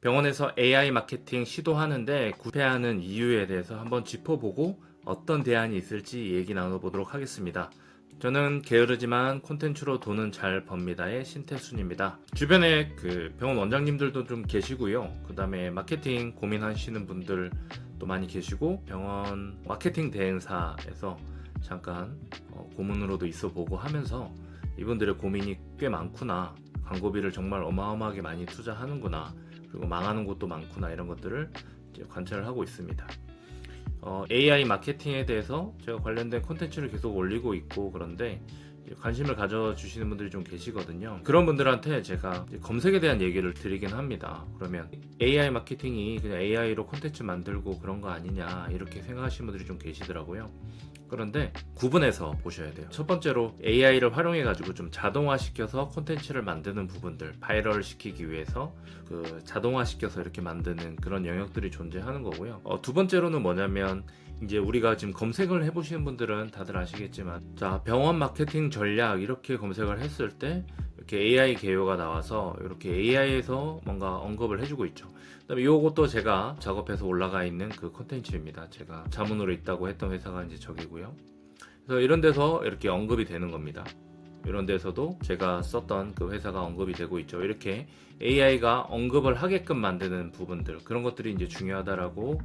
병원에서 AI 마케팅 시도하는데 구패하는 이유에 대해서 한번 짚어보고 어떤 대안이 있을지 얘기 나눠보도록 하겠습니다. 저는 게으르지만 콘텐츠로 돈은 잘 법니다의 신태순입니다. 주변에 그 병원 원장님들도 좀 계시고요. 그 다음에 마케팅 고민하시는 분들 도 많이 계시고 병원 마케팅 대행사에서 잠깐 어, 고문으로도 있어 보고 하면서 이분들의 고민이 꽤 많구나. 광고비를 정말 어마어마하게 많이 투자하는구나. 그리고 망하는 곳도 많구나. 이런 것들을 관찰을 하고 있습니다. 어, AI 마케팅에 대해서 제가 관련된 콘텐츠를 계속 올리고 있고 그런데 관심을 가져주시는 분들이 좀 계시거든요. 그런 분들한테 제가 검색에 대한 얘기를 드리긴 합니다. 그러면 AI 마케팅이 그냥 AI로 콘텐츠 만들고 그런 거 아니냐 이렇게 생각하시는 분들이 좀 계시더라고요. 그런데 구분해서 보셔야 돼요. 첫 번째로 AI를 활용해 가지고 좀 자동화 시켜서 콘텐츠를 만드는 부분들, 바이럴 시키기 위해서 그 자동화 시켜서 이렇게 만드는 그런 영역들이 존재하는 거고요. 어, 두 번째로는 뭐냐면 이제 우리가 지금 검색을 해보시는 분들은 다들 아시겠지만 자 병원 마케팅 전략 이렇게 검색을 했을 때 이렇게 AI 개요가 나와서 이렇게 AI에서 뭔가 언급을 해주고 있죠. 그다음에 요것도 제가 작업해서 올라가 있는 그 콘텐츠입니다. 제가 자문으로 있다고 했던 회사가 이제 저기고요. 그래서 이런 데서 이렇게 언급이 되는 겁니다. 이런 데서도 제가 썼던 그 회사가 언급이 되고 있죠. 이렇게 AI가 언급을 하게끔 만드는 부분들 그런 것들이 이제 중요하다라고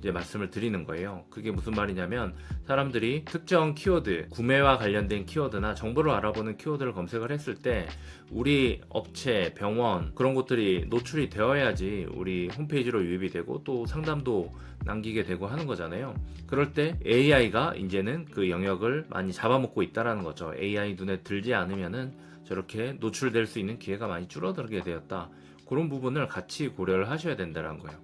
이제 말씀을 드리는 거예요. 그게 무슨 말이냐면 사람들이 특정 키워드, 구매와 관련된 키워드나 정보를 알아보는 키워드를 검색을 했을 때 우리 업체, 병원 그런 것들이 노출이 되어야지 우리 홈페이지로 유입이 되고 또 상담도 남기게 되고 하는 거잖아요. 그럴 때 AI가 이제는 그 영역을 많이 잡아먹고 있다라는 거죠. AI 눈에 들지 않으면은 저렇게 노출될 수 있는 기회가 많이 줄어들게 되었다. 그런 부분을 같이 고려를 하셔야 된다는 거예요.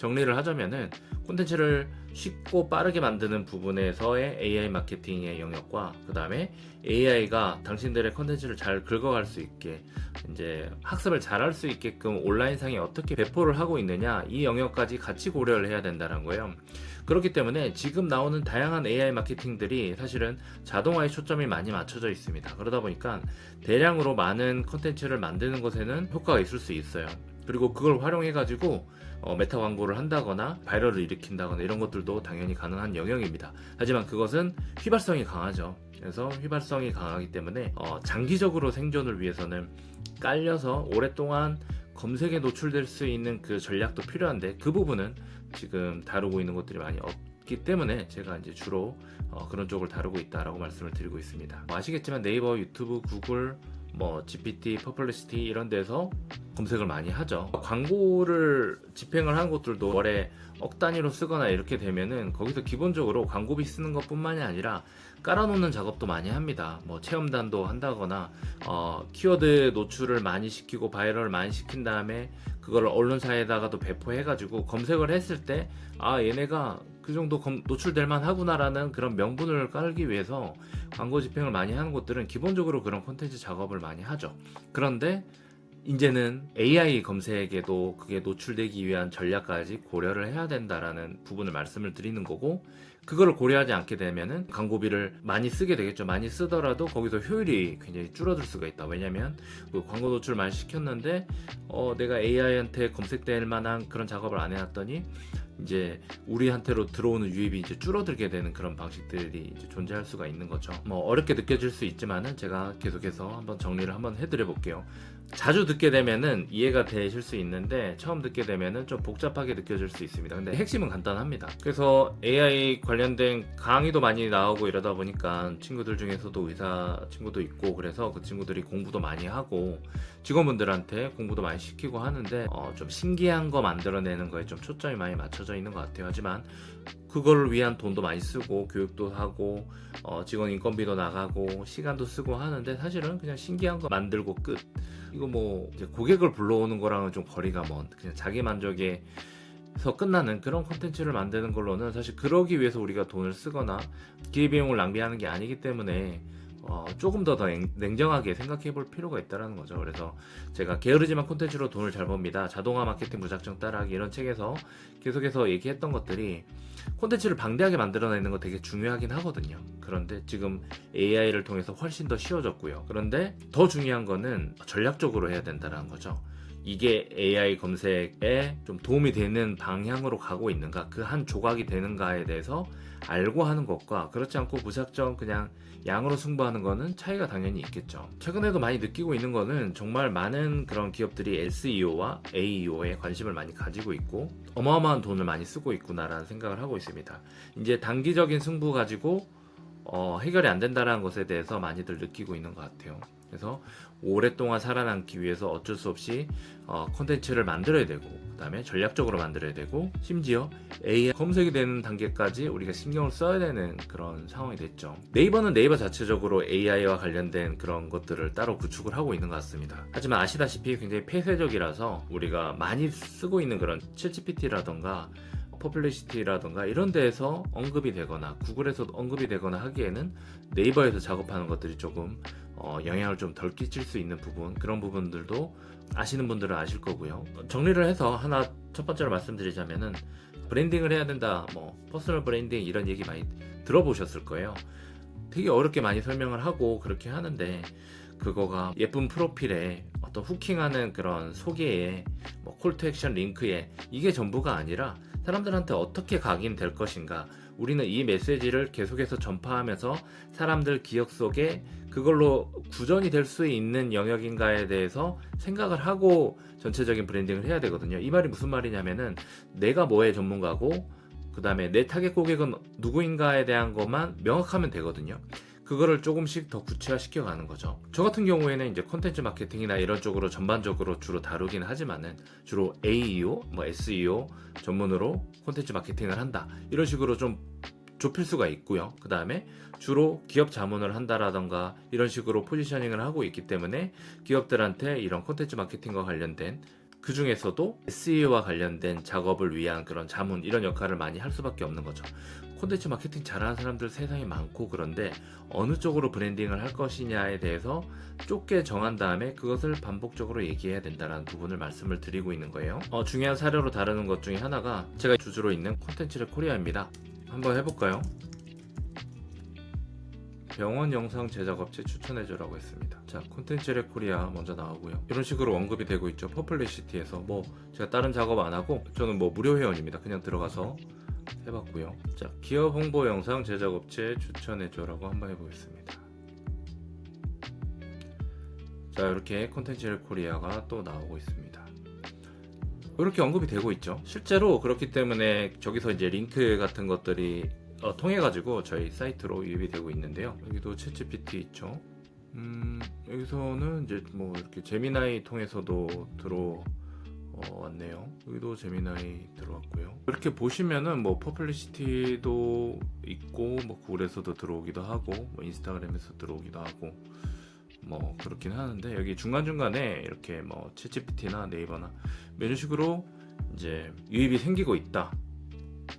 정리를 하자면은 콘텐츠를 쉽고 빠르게 만드는 부분에서의 AI 마케팅의 영역과 그 다음에 AI가 당신들의 콘텐츠를 잘 긁어갈 수 있게 이제 학습을 잘 할 수 있게끔 온라인상에 어떻게 배포를 하고 있느냐 이 영역까지 같이 고려를 해야 된다는 거예요. 그렇기 때문에 지금 나오는 다양한 AI 마케팅들이 사실은 자동화에 초점이 많이 맞춰져 있습니다. 그러다 보니까 대량으로 많은 콘텐츠를 만드는 것에는 효과가 있을 수 있어요. 그리고 그걸 활용해 가지고 어, 메타 광고를 한다거나 바이럴을 일으킨다거나 이런 것들도 당연히 가능한 영역입니다. 하지만 그것은 휘발성이 강하죠. 그래서 휘발성이 강하기 때문에 어, 장기적으로 생존을 위해서는 깔려서 오랫동안 검색에 노출될 수 있는 그 전략도 필요한데 그 부분은 지금 다루고 있는 것들이 많이 없 기 때문에 제가 이제 주로 어, 그런 쪽을 다루고 있다라고 말씀을 드리고 있습니다. 뭐 아시겠지만 네이버, 유튜브, 구글, 뭐 GPT, 퍼플리시티 이런 데서 검색을 많이 하죠. 광고를 집행을 하는 것들도 월에 억 단위로 쓰거나 이렇게 되면은 거기서 기본적으로 광고비 쓰는 것 뿐만이 아니라 깔아놓는 작업도 많이 합니다. 뭐 체험단도 한다거나 어, 키워드 노출을 많이 시키고 바이럴을 많이 시킨 다음에 그걸 언론사에다가도 배포해가지고 검색을 했을 때 아 얘네가 그 정도 검- 노출될 만하구나라는 그런 명분을 깔기 위해서 광고 집행을 많이 하는 곳들은 기본적으로 그런 콘텐츠 작업을 많이 하죠. 그런데 이제는 AI 검색에도 그게 노출되기 위한 전략까지 고려를 해야 된다라는 부분을 말씀을 드리는 거고 그거를 고려하지 않게 되면은 광고비를 많이 쓰게 되겠죠. 많이 쓰더라도 거기서 효율이 굉장히 줄어들 수가 있다. 왜냐면 그 광고 노출 많이 시켰는데 어, 내가 AI한테 검색될 만한 그런 작업을 안 해놨더니 이제 우리한테로 들어오는 유입이 이제 줄어들게 되는 그런 방식들이 이제 존재할 수가 있는 거죠. 뭐 어렵게 느껴질 수 있지만은 제가 계속해서 한번 정리를 한번 해드려 볼게요. 자주 듣게 되면은 이해가 되실 수 있는데 처음 듣게 되면은 좀 복잡하게 느껴질 수 있습니다. 근데 핵심은 간단합니다. 그래서 AI 관련된 강의도 많이 나오고 이러다 보니까 친구들 중에서도 의사 친구도 있고 그래서 그 친구들이 공부도 많이 하고 직원분들한테 공부도 많이 시키고 하는데 어, 좀 신기한 거 만들어내는 거에 좀 초점이 많이 맞춰져 있는 것 같아요. 하지만 그걸 위한 돈도 많이 쓰고 교육도 하고 어, 직원 인건비도 나가고 시간도 쓰고 하는데 사실은 그냥 신기한 거 만들고 끝. 이거 뭐 고객을 불러오는 거랑은 좀 거리가 먼 그냥 자기 만족에 서 끝나는 그런 콘텐츠를 만드는 걸로는 사실 그러기 위해서 우리가 돈을 쓰거나 기회비용을 낭비하는 게 아니기 때문에 어, 조금 더, 더 냉- 냉정하게 생각해 볼 필요가 있다는 거죠. 그래서 제가 게으르지만 콘텐츠로 돈을 잘 법니다. 자동화 마케팅 무작정 따라하기 이런 책에서 계속해서 얘기했던 것들이 콘텐츠를 방대하게 만들어내는 거 되게 중요하긴 하거든요. 그런데 지금 AI를 통해서 훨씬 더 쉬워졌고요. 그런데 더 중요한 거는 전략적으로 해야 된다는 거죠. 이게 AI 검색에 좀 도움이 되는 방향으로 가고 있는가 그 한 조각이 되는가에 대해서 알고 하는 것과 그렇지 않고 무작정 그냥 양으로 승부하는 거는 차이가 당연히 있겠죠. 최근에도 많이 느끼고 있는 거는 정말 많은 그런 기업들이 SEO와 AEO에 관심을 많이 가지고 있고 어마어마한 돈을 많이 쓰고 있구나라는 생각을 하고 있습니다. 이제 단기적인 승부 가지고 어, 해결이 안 된다는 것에 대해서 많이들 느끼고 있는 것 같아요. 그래서 오랫동안 살아남기 위해서 어쩔 수 없이 어, 콘텐츠를 만들어야 되고 그다음에 전략적으로 만들어야 되고 심지어 AI 검색이 되는 단계까지 우리가 신경을 써야 되는 그런 상황이 됐죠. 네이버는 네이버 자체적으로 AI와 관련된 그런 것들을 따로 구축을 하고 있는 것 같습니다. 하지만 아시다시피 굉장히 폐쇄적이라서 우리가 많이 쓰고 있는 그런 챗GPT라던가 퍼플리시티라던가 이런 데에서 언급이 되거나 구글에서 언급이 되거나 하기에는 네이버에서 작업하는 것들이 조금 어, 영향을 좀 덜 끼칠 수 있는 부분 그런 부분들도 아시는 분들은 아실 거고요. 정리를 해서 하나 첫 번째로 말씀드리자면은 브랜딩을 해야 된다, 뭐 퍼스널 브랜딩 이런 얘기 많이 들어보셨을 거예요. 되게 어렵게 많이 설명을 하고 그렇게 하는데 그거가 예쁜 프로필에 어떤 후킹하는 그런 소개에 뭐 콜 투 액션 링크에 이게 전부가 아니라 사람들한테 어떻게 각인될 것인가 우리는 이 메시지를 계속해서 전파하면서 사람들 기억 속에 그걸로 구전이 될 수 있는 영역인가에 대해서 생각을 하고 전체적인 브랜딩을 해야 되거든요. 이 말이 무슨 말이냐면은 내가 뭐의 전문가고 그 다음에 내 타겟 고객은 누구인가에 대한 것만 명확하면 되거든요. 그거를 조금씩 더 구체화 시켜 가는 거죠. 저 같은 경우에는 이제 콘텐츠 마케팅이나 이런 쪽으로 전반적으로 주로 다루긴 하지만은 주로 AEO, 뭐 SEO 전문으로 콘텐츠 마케팅을 한다. 이런 식으로 좀 좁힐 수가 있고요. 그 다음에 주로 기업 자문을 한다라던가 이런 식으로 포지셔닝을 하고 있기 때문에 기업들한테 이런 콘텐츠 마케팅과 관련된 그 중에서도 SEO와 관련된 작업을 위한 그런 자문 이런 역할을 많이 할 수밖에 없는 거죠. 콘텐츠 마케팅 잘하는 사람들 세상에 많고 그런데 어느 쪽으로 브랜딩을 할 것이냐에 대해서 좁게 정한 다음에 그것을 반복적으로 얘기해야 된다는 부분을 말씀을 드리고 있는 거예요. 어, 중요한 사례로 다루는 것 중에 하나가 제가 주주로 있는 콘텐츠를 코리아입니다. 한번 해볼까요? 병원 영상 제작 업체 추천해줘라고 했습니다. 자, 콘텐츠 레 코리아 먼저 나오고요. 이런 식으로 언급이 되고 있죠. 퍼플리시티에서 뭐 제가 다른 작업 안 하고 저는 뭐 무료 회원입니다. 그냥 들어가서 해봤고요. 자, 기업 홍보 영상 제작 업체 추천해줘라고 한번 해보겠습니다. 자, 이렇게 콘텐츠레 코리아가 또 나오고 있습니다. 이렇게 언급이 되고 있죠. 실제로 그렇기 때문에 저기서 이제 링크 같은 것들이 어, 통해 가지고 저희 사이트로 유입이 되고 있는데요. 여기도 챗GPT 있죠. 음, 여기서는 이제 뭐 이렇게 제미나이 통해서도 들어 어, 왔네요. 여기도 제미나이 들어왔고요. 이렇게 보시면은 뭐 퍼플리시티도 있고 뭐 구글에서도 들어오기도 하고 뭐 인스타그램에서 들어오기도 하고 뭐 그렇긴 하는데 여기 중간 중간에 이렇게 뭐 챗GPT나 네이버나 뭐 이런 식으로 이제 유입이 생기고 있다.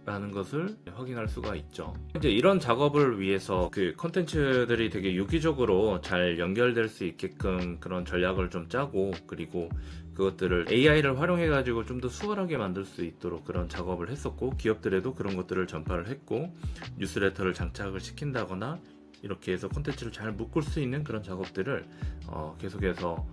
라는 것을 확인할 수가 있죠. 이제 이런 작업을 위해서 그 컨텐츠들이 되게 유기적으로 잘 연결될 수 있게끔 그런 전략을 좀 짜고 그리고 그것들을 AI를 활용해 가지고 좀 더 수월하게 만들 수 있도록 그런 작업을 했었고 기업들에도 그런 것들을 전파를 했고 뉴스레터를 장착을 시킨다거나 이렇게 해서 콘텐츠를 잘 묶을 수 있는 그런 작업들을 어, 계속해서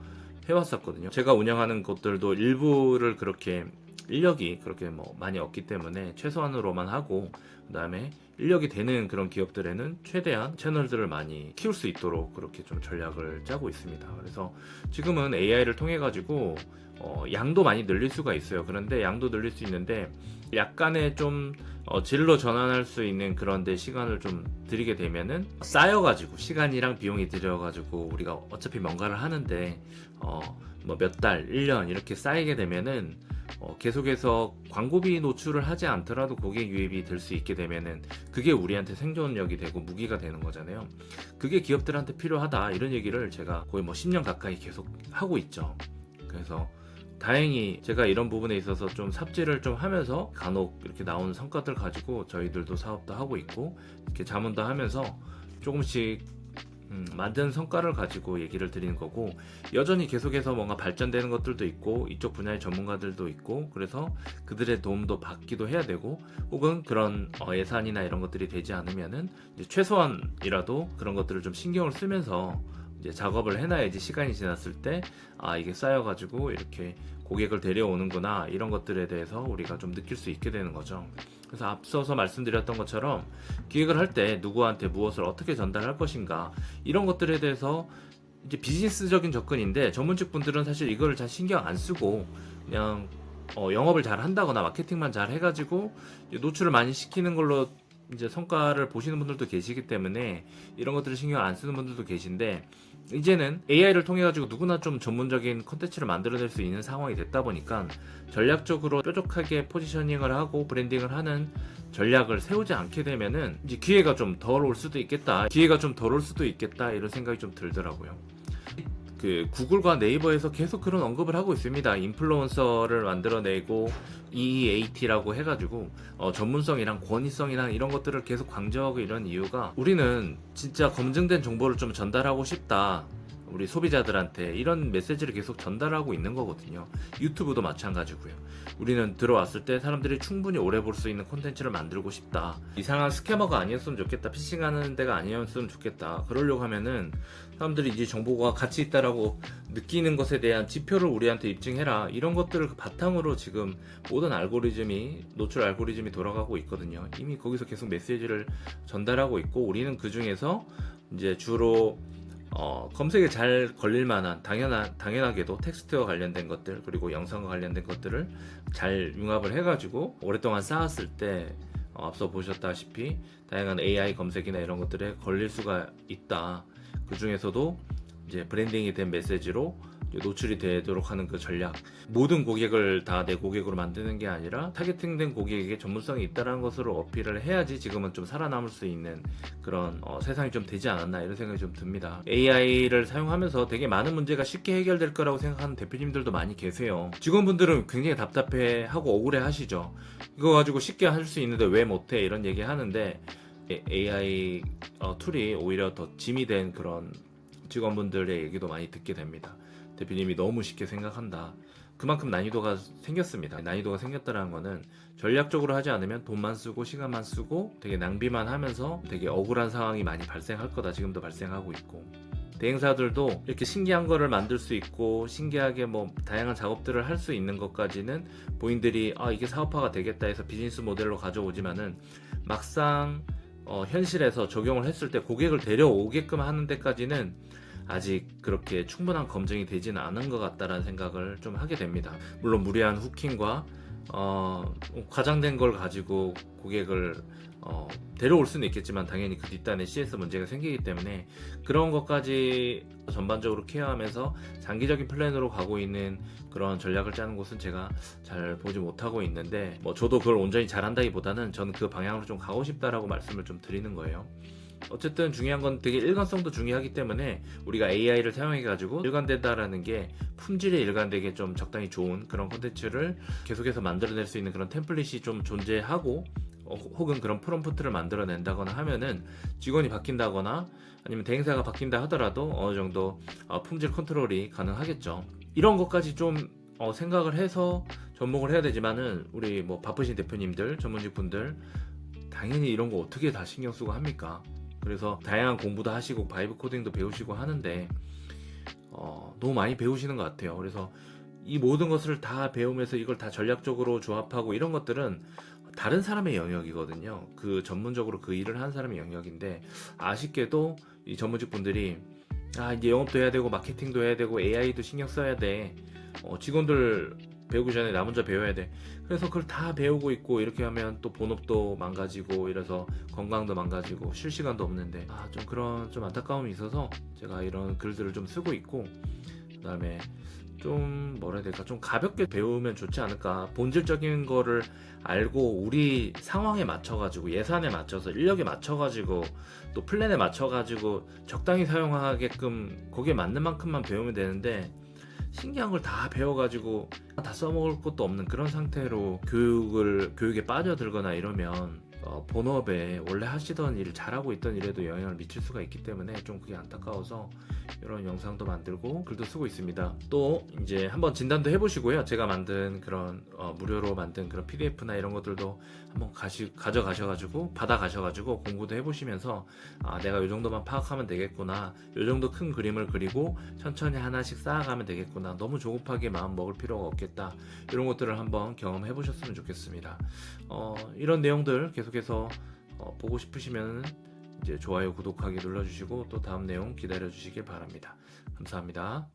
해왔었거든요. 제가 운영하는 곳들도 일부를 그렇게 인력이 그렇게 뭐 많이 없기 때문에 최소한으로만 하고 그다음에 인력이 되는 그런 기업들에는 최대한 채널들을 많이 키울 수 있도록 그렇게 좀 전략을 짜고 있습니다. 그래서 지금은 AI를 통해 가지고 어, 양도 많이 늘릴 수가 있어요. 그런데 양도 늘릴 수 있는데 약간의 좀 어, 질로 전환할 수 있는 그런 데 시간을 좀 들이게 되면은 쌓여가지고 시간이랑 비용이 들여가지고 우리가 어차피 뭔가를 하는데 어, 뭐 몇 달, 1년 이렇게 쌓이게 되면은 어, 계속해서 광고비 노출을 하지 않더라도 고객 유입이 될 수 있게 되면은 그게 우리한테 생존력이 되고 무기가 되는 거잖아요. 그게 기업들한테 필요하다 이런 얘기를 제가 거의 뭐 10년 가까이 계속 하고 있죠. 그래서 다행히 제가 이런 부분에 있어서 좀 삽질을 좀 하면서 간혹 이렇게 나오는 성과들 가지고 저희들도 사업도 하고 있고 이렇게 자문도 하면서 조금씩 음, 만든 성과를 가지고 얘기를 드리는 거고 여전히 계속해서 뭔가 발전되는 것들도 있고 이쪽 분야의 전문가들도 있고 그래서 그들의 도움도 받기도 해야 되고 혹은 그런 어, 예산이나 이런 것들이 되지 않으면은 최소한이라도 그런 것들을 좀 신경을 쓰면서 이제 작업을 해놔야지 시간이 지났을 때 아 이게 쌓여가지고 이렇게 고객을 데려오는구나 이런 것들에 대해서 우리가 좀 느낄 수 있게 되는 거죠. 그래서 앞서서 말씀드렸던 것처럼 기획을 할 때 누구한테 무엇을 어떻게 전달할 것인가 이런 것들에 대해서 이제 비즈니스적인 접근인데 전문직 분들은 사실 이걸 잘 신경 안 쓰고 그냥 어, 영업을 잘 한다거나 마케팅만 잘 해가지고 노출을 많이 시키는 걸로 이제 성과를 보시는 분들도 계시기 때문에 이런 것들을 신경 안 쓰는 분들도 계신데 이제는 AI를 통해 가지고 누구나 좀 전문적인 컨텐츠를 만들어낼 수 있는 상황이 됐다 보니까 전략적으로 뾰족하게 포지셔닝을 하고 브랜딩을 하는 전략을 세우지 않게 되면은 이제 기회가 좀 덜 올 수도 있겠다. 기회가 좀 덜 올 수도 있겠다. 이런 생각이 좀 들더라고요. 그 구글과 네이버에서 계속 그런 언급을 하고 있습니다. 인플루언서를 만들어내고 EAT라고 해가지고 어, 전문성이랑 권위성이랑 이런 것들을 계속 강조하고 이런 이유가 우리는 진짜 검증된 정보를 좀 전달하고 싶다. 우리 소비자들한테 이런 메시지를 계속 전달하고 있는 거거든요. 유튜브도 마찬가지고요. 우리는 들어왔을 때 사람들이 충분히 오래 볼 수 있는 콘텐츠를 만들고 싶다. 이상한 스캐머가 아니었으면 좋겠다. 피싱하는 데가 아니었으면 좋겠다. 그러려고 하면은 사람들이 이제 정보가 가치 있다라고 느끼는 것에 대한 지표를 우리한테 입증해라. 이런 것들을 바탕으로 지금 모든 알고리즘이 노출 알고리즘이 돌아가고 있거든요. 이미 거기서 계속 메시지를 전달하고 있고 우리는 그 중에서 이제 주로 어, 검색에 잘 걸릴 만한 당연한 당연하게도 텍스트와 관련된 것들 그리고 영상과 관련된 것들을 잘 융합을 해가지고 오랫동안 쌓았을 때 어, 앞서 보셨다시피 다양한 AI 검색이나 이런 것들에 걸릴 수가 있다. 그 중에서도 이제 브랜딩이 된 메시지로 노출이 되도록 하는 그 전략. 모든 고객을 다 내 고객으로 만드는 게 아니라 타겟팅된 고객에게 전문성이 있다는 것으로 어필을 해야지 지금은 좀 살아남을 수 있는 그런 어, 세상이 좀 되지 않았나 이런 생각이 좀 듭니다. AI를 사용하면서 되게 많은 문제가 쉽게 해결될 거라고 생각하는 대표님들도 많이 계세요. 직원분들은 굉장히 답답해하고 억울해 하시죠. 이거 가지고 쉽게 할 수 있는데 왜 못해 이런 얘기 하는데 AI 어, 툴이 오히려 더 짐이 된 그런 직원분들의 얘기도 많이 듣게 됩니다. 대표님이 너무 쉽게 생각한다. 그만큼 난이도가 생겼습니다. 난이도가 생겼다는 거는 전략적으로 하지 않으면 돈만 쓰고 시간만 쓰고 되게 낭비만 하면서 되게 억울한 상황이 많이 발생할 거다. 지금도 발생하고 있고. 대행사들도 이렇게 신기한 거를 만들 수 있고 신기하게 뭐 다양한 작업들을 할 수 있는 것까지는 본인들이 아 이게 사업화가 되겠다 해서 비즈니스 모델로 가져오지만은 막상 어, 현실에서 적용을 했을 때 고객을 데려오게끔 하는 데까지는 아직 그렇게 충분한 검증이 되지는 않은 것 같다라는 생각을 좀 하게 됩니다. 물론 무리한 후킹과 어, 과장된 걸 가지고 고객을 어, 데려올 수는 있겠지만 당연히 그 뒷단에 CS 문제가 생기기 때문에 그런 것까지 전반적으로 케어하면서 장기적인 플랜으로 가고 있는 그런 전략을 짜는 곳은 제가 잘 보지 못하고 있는데 뭐 저도 그걸 온전히 잘한다기보다는 저는 그 방향으로 좀 가고 싶다라고 말씀을 좀 드리는 거예요. 어쨌든 중요한 건 되게 일관성도 중요하기 때문에 우리가 AI를 사용해 가지고 일관된다라는 게 품질이 일관되게 좀 적당히 좋은 그런 콘텐츠를 계속해서 만들어낼 수 있는 그런 템플릿이 좀 존재하고 어, 혹은 그런 프롬프트를 만들어낸다거나 하면은 직원이 바뀐다거나 아니면 대행사가 바뀐다 하더라도 어느 정도 어, 품질 컨트롤이 가능하겠죠. 이런 것까지 좀 어, 생각을 해서 접목을 해야 되지만은 우리 뭐 바쁘신 대표님들, 전문직 분들 당연히 이런 거 어떻게 다 신경 쓰고 합니까? 그래서 다양한 공부도 하시고 바이브 코딩도 배우시고 하는데 어, 너무 많이 배우시는 것 같아요. 그래서 이 모든 것을 다 배우면서 이걸 다 전략적으로 조합하고 이런 것들은 다른 사람의 영역이거든요. 그 전문적으로 그 일을 하는 사람의 영역인데 아쉽게도 이 전문직 분들이 아 이제 영업도 해야 되고 마케팅도 해야 되고 AI도 신경 써야 돼. 어, 직원들 배우기 전에 나 먼저 배워야 돼. 그래서 그걸 다 배우고 있고 이렇게 하면 또 본업도 망가지고 이래서 건강도 망가지고 쉴 시간도 없는데. 아 좀 그런 좀 안타까움이 있어서 제가 이런 글들을 좀 쓰고 있고 그다음에 좀 뭐라 해야 될까? 좀 가볍게 배우면 좋지 않을까? 본질적인 거를 알고 우리 상황에 맞춰가지고 예산에 맞춰서 인력에 맞춰가지고 또 플랜에 맞춰가지고 적당히 사용하게끔 거기에 맞는 만큼만 배우면 되는데 신기한 걸 다 배워가지고 다 써먹을 것도 없는 그런 상태로 교육을 교육에 빠져들거나 이러면 어, 본업에 원래 하시던 일 잘하고 있던 일에도 영향을 미칠 수가 있기 때문에 좀 그게 안타까워서 이런 영상도 만들고 글도 쓰고 있습니다. 또 이제 한번 진단도 해보시고요. 제가 만든 그런 어, 무료로 만든 그런 PDF나 이런 것들도 한번 가시 가져가셔가지고 받아가셔가지고 공부도 해보시면서 아 내가 이 정도만 파악하면 되겠구나. 이 정도 큰 그림을 그리고 천천히 하나씩 쌓아가면 되겠구나. 너무 조급하게 마음 먹을 필요가 없겠다. 이런 것들을 한번 경험해 보셨으면 좋겠습니다. 어, 이런 내용들 계속해서 어, 보고 싶으시면 이제 좋아요, 구독하기 눌러주시고 또 다음 내용 기다려 주시길 바랍니다. 감사합니다.